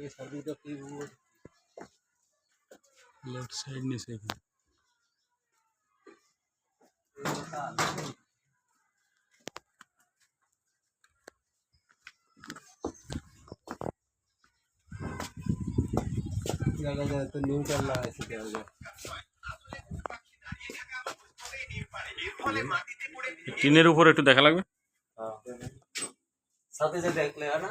এই সার্ভিসটা কি লেফট সাইড নিচে এখানে জায়গা যায় তো নিউট্রাল লাগাইছে কেউ যায় টিনের উপর একটু দেখা লাগবে সাথে যে দেখলে না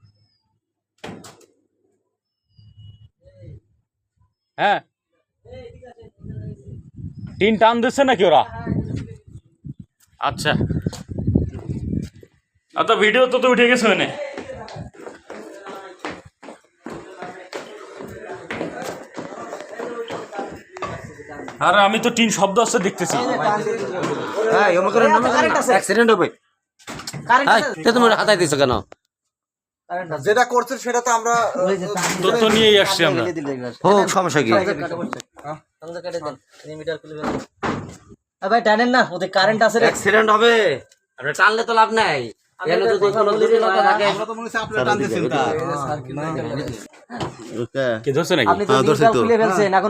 হ্যাঁ। টিন টান দিচ্ছে নাকি ওরা? আচ্ছা। আচ্ছা ভিডিও তো তো উঠে গেছে ওখানে। আরে আমি তো টিন শব্দ আসছে দেখতেছি। হ্যাঁ এমন করে নামে অ্যাক্সিডেন্ট হবে। হ্যাঁ তে তুমি হাতাই দিছো কেন? যেটা করছে সেটা তো আমরা তথ্য নিয়েই আসছি আমরা। হোক সমস্যা কি? ভাই টানেন না ওদের কারেন্ট আছে অ্যাক্সিডেন্ট হবে। আপনি টানলে তো লাভ নাই। এখানে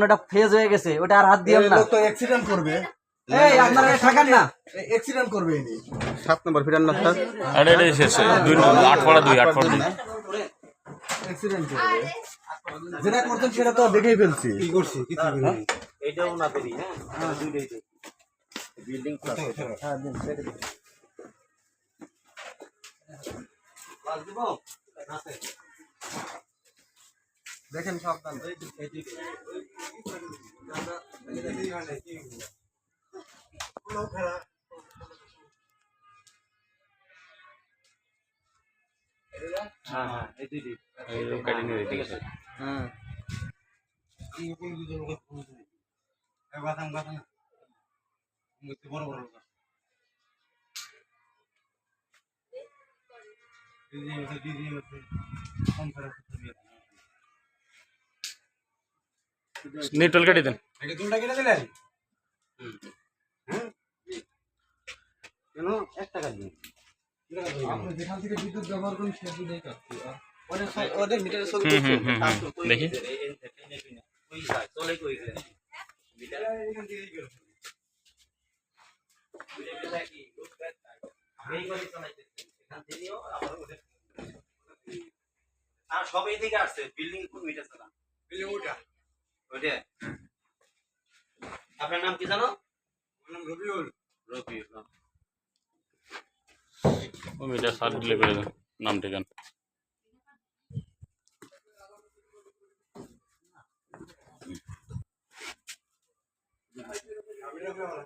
ওটা ফেজ হয়ে গেছে ওটা আর হাত দিয়ে না। তো অ্যাক্সিডেন্ট করবে। এই আপনারা থাকেন না অ্যাক্সিডেন্ট করবে ইনি সাত নম্বর ফিরান না স্যার। আরে এটা শেষ দুই নম্বর, আট পড়া দুই আট পড়া দুই। অ্যাক্সিডেন্ট করবে যেটা করছেন সেটা তো দেখেই ফেলছি। কি করছি? কিছু এইটাও না পেরি হ্যাঁ? দুইটাই বিল্ডিং দেখেন সাবধান। হ্যাঁ হ্যাঁ এই কেটে হ্যাঁ বড় বড় লোক নিউট্রাল কেটে দেন। দুটা কেটে দিলেন? কেন? এক টাকা দিন যেখান থেকে বিদ্যুৎ ব্যবহার করেন সেখান থেকে কাটছি ওদের মিটারে হুম হুম হুম হুম। দেখি। চলে কই আর সব এই দিকে আসছে। বিল্ডিং কোন মিটার ছাড়া বিল্ডিং ওটা ওইটা? আপনার নাম কি জানো? নাম রবিউল। রবিউল ও মিটার সাত দিলে করে দেন নাম ঠিকানা আমি রবিউল